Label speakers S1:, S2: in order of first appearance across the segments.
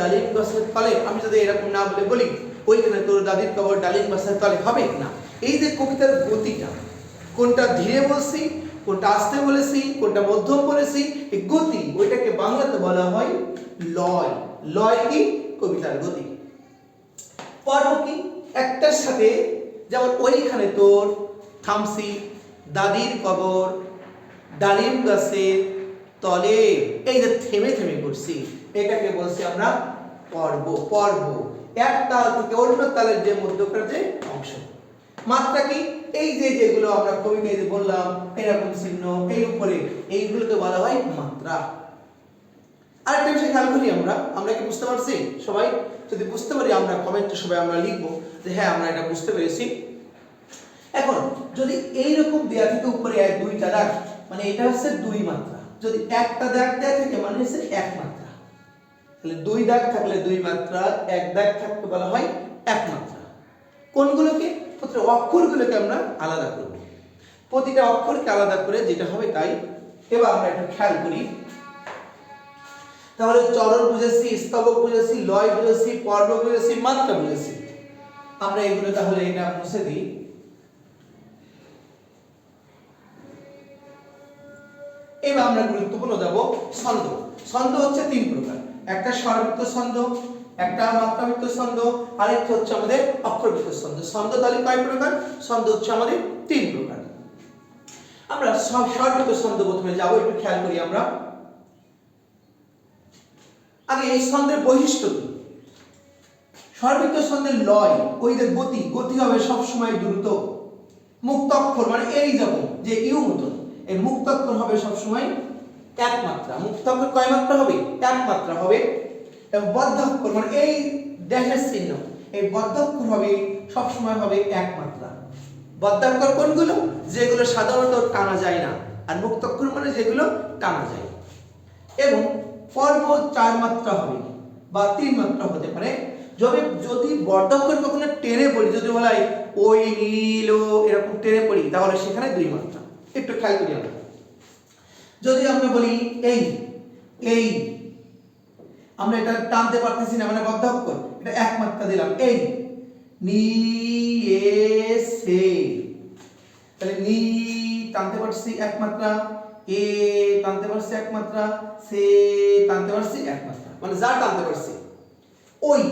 S1: ডালিম গাছের তলে, আমি যদি এরকম না বলে বলি, ওইখানে তোর দাদির কবর ডালিম গাছের তলে হবে না? এই যে কবিতার গতিটা, কোনটা ধীরে বলছি, কোনটা আস্তে বলেছি, কোনটা মধ্যম বলেছি, এই গতি, ওইটাকে বাংলাতে বলা হয় লয়। লয় কি? কবিতার গতি। পর্ব কি? একটার সাথে, যেমন ওইখানে তোর থামসি দাদির কবর ডালিম গাছের তলে। এই যে থেমে থেমে করছি, এটাকে বলছি আমরা পর্ব পর্ব। এক তাল থেকে অন্য তালের যে মধ্যকার যে অংশ। মাত্রা কি? এই যে যেগুলো আমরা কবিতায় যে বললাম, এরকম চিহ্ন, এই উপরে, এইগুলোকে বলা হয় মাত্রা। আরেকটা বিষয় খেয়াল করি আমরা আমরা কি বুঝতে পারছি? সবাই? যদি বুঝতে পারি, আমরা কমেন্টে সবাই আমরা লিখব যে হ্যাঁ আমরা এটা বুঝতে পেরেছি। এখন, যদি এইরকম দেয়া থেকে উপরে এক, দুইটা দাগ মানে এটা হচ্ছে দুই মাত্রা। যদি একটা দাগ দেয়া থাকে মানে হচ্ছে এক মাত্রা। তাহলে দুই দাগ থাকলে দুই মাত্রা, এক দাগ থাকতে বলা হয় এক মাত্রা। কোনগুলোকে? প্রতিটা অক্ষরগুলোকে আমরা আলাদা করব। প্রতিটা অক্ষরকে আলাদা করে যেটা হবে তাই। এবার আমরা একটু খেয়াল করি। তাহলে চরণ বুঝেছি, স্তবক বুঝেছি, লয় বুঝেছি, পর্ব বুঝেছি, মাত্রা বুঝেছি। আমরা এগুলো তাহলে এটা মুছে দিই। এবার আমরা গুরুত্বপূর্ণ যাব ছন্দ। ছন্দ হচ্ছে তিন প্রকার। একটা স্বরবৃত্ত ছন্দ, একটা মাত্রাবৃত্ত ছন্দ আরেকটা হচ্ছে আমাদের অক্ষরবৃত্ত ছন্দ। ছন্দ তাহলে কয় প্রকার? ছন্দ হচ্ছে আমাদের তিন প্রকার। আমরা সব স্বরবৃত্ত ছন্দ প্রথমে যাব, একটু খেয়াল করি আমরা। আগে এই ছন্দের বৈশিষ্ট্য কি? স্বরবৃত্ত ছন্দের লয় ওই যে গতি গতি হবে সব সময় দ্রুত, মুক্ত অক্ষর মানে এই যেমন যে ইউ মতন। এই মুক্তাক্ষর হবে সব সময় এক মাত্রা মুক্ত অক্ষর কয় মাত্রা হবে? এক মাত্রা হবে। এবং বদ্ধ অক্ষর মানে এই ড্যাশের চিহ্ন, এই বদ্ধ অক্ষর হবে সব সময় হবে এক মাত্রা বদ্ধ অক্ষর কোনগুলো? যেগুলো সাধারণত টানা যায় না। আর মুক্ত অক্ষর মানে যেগুলো টানা যায়। এবং পর্ব চার মাত্রা হবে বা তিন মাত্রা হতে পারে। যদি যদি বর্ধাক্ষর কখনো টেনে পড়ি, যদি বলা হয় ওই নীল এরকম টেনে পড়ি, তাহলে সেখানে দুই মাত্রা। একটু খেয়াল করি আমরা। যদি আমরা বলি, এই এই, আমরা এটা টানতে পারতেছি না মানে বর্ধাক্ষর এটা এক মাত্রা দিলাম, এই নি এ সে তাহলে নি টানতে পারছি এক মাত্রা, এ টানতে পারছি এক মাত্রা, সে টানতে পারছি এক মাত্রা মানে যা টানতে পারছি, ওই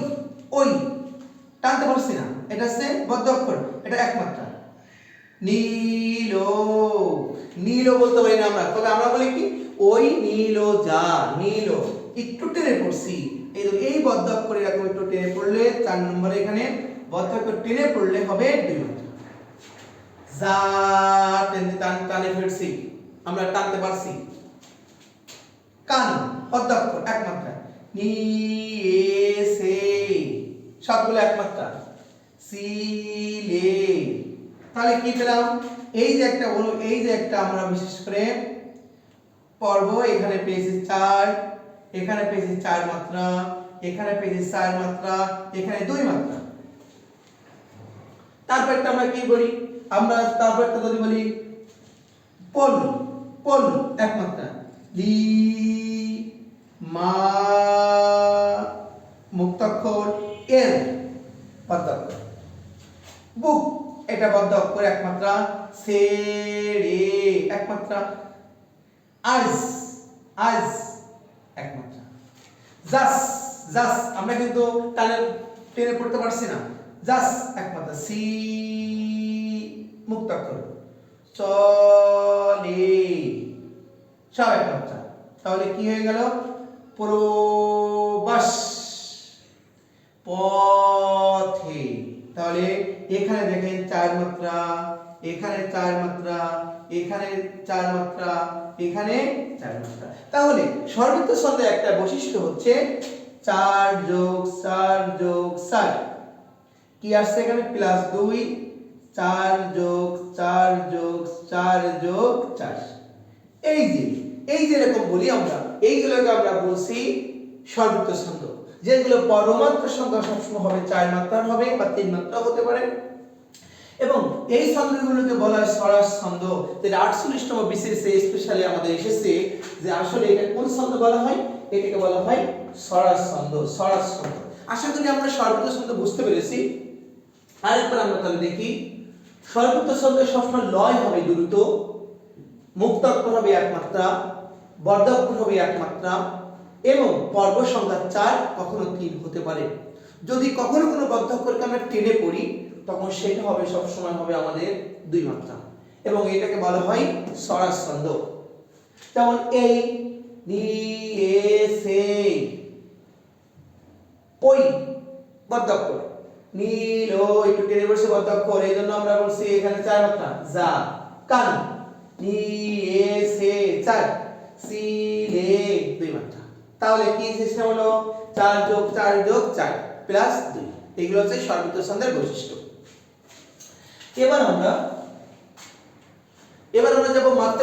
S1: ওই, টানতে পারছি না, এটা হচ্ছে বদ্ধ অক্ষর, এটা এক মাত্রা নীল। নীল বলতে পারি না আমরা। তবে আমরা বলি কি? ওই নীল যা, নীল। একটু টেনে পড়ছি। এই যে এই বদ্ধ অক্ষরে এরকম একটু টেনে পড়লে, চার নম্বরে এখানে বদ্ধ অক্ষর টেনে পড়লে হবে দুই যা, টেনে টান, টানে ফেলছি আমরা টানতে পারছি। কান অধ্যক্ষর এক মাত্রা নি, এ, সে। সবগুলো এক মাত্রা সি, লে। তাহলে কি পেলাম? এই যে একটা বলো এই যে একটা আমরা বিশেষ করে পর্ব, এখানে পেয়েছি চার, এখানে পেয়েছি চার মাত্রা, এখানে পেয়েছি চার মাত্রা, এখানে দুই মাত্রা। তারপর একটা আমরা কি বলি? আমরা তারপর একটা যদি বলি পল পল, এক মাত্রা। লি, মা, মুক্তাক্ষর এর বদ্ধাক্ষর বুক এটা বদ্ধ অক্ষর এক মাত্রা সে রে, একমাত্রা আজ আজ একমাত্রা। জাস জাস, আমরা কিন্তু টানে টেনে পড়তে পারছি না। জাস এক মাত্রা সি মুক্তাক্ষর চলে। সব এক মাত্রা তাহলে কি হয়ে গেল? প্রবাস পথে। তাহলে এখানে চার মাত্রা, এখানে চার মাত্রা, এখানে চার মাত্রা, এখানে চার মাত্রা। তাহলে সর্বিত ছন্দে একটা বৈশিষ্ট্য হচ্ছে চার যোগ চার যোগ চার। কি আসছে এখানে? প্লাস দুই, চার যোগ চার যোগ চার যোগ চার। এই যে এই যে এরকম বলি আমরা, এইগুলোকে আমরা বলছি সর্বিত ছন্দ। যেগুলো পরমাত্র সংখ্যা সবসময় হবে, চার মাত্রার হবে বা তিন মাত্রা হতে পারে। এবং এই ছন্দগুলোকে বলা হয় স্বরাজ ছন্দ। যেটা আটচল্লিশতম বিসিএসে স্পেশালি আমাদের এসেছে যে আসলে এটা কোন ছন্দ বলা হয়? এটাকে বলা হয় স্বরাজ ছন্দ স্বরাজ ছন্দ। আশা করি আমরা সর্বত্র ছন্দ বুঝতে পেরেছি। আরেকবার আমরা তাহলে দেখি সর্বত্র ছন্দে সবসময় লয় হবে দ্রুত মুক্তাক্ষর হবে একমাত্রা বর্ধাক্ষর হবে একমাত্রা, এবং পর্ব সংখ্যা চার কখনো তিন হতে পারে। যদি কখনো কোনো বদ্ধাক্ষরকে আমরা টেনে পড়ি তখন সেটা হবে, সবসময় হবে আমাদের দুই মাত্রা এবং এটাকে বলা হয় স্বরাজ ছন্দ যেমন এই, নি, এ, সে ওই বদ্ধাক্ষর নীল ও একটু টেনে বসে বদ্ধাক্ষর এই জন্য আমরা বলছি এখানে চার মাত্রা যা, কান। নি, এ, সে, চার। সি, লে, দুই মাত্রা তাহলে কি সিস্টেম হলো? চার যোগ চার যোগ চার প্লাস দুই। এগুলো হচ্ছে সর্বিত ছন্দের বৈশিষ্ট্য। এবার আমরা এবার আমরা যাব মাত্রা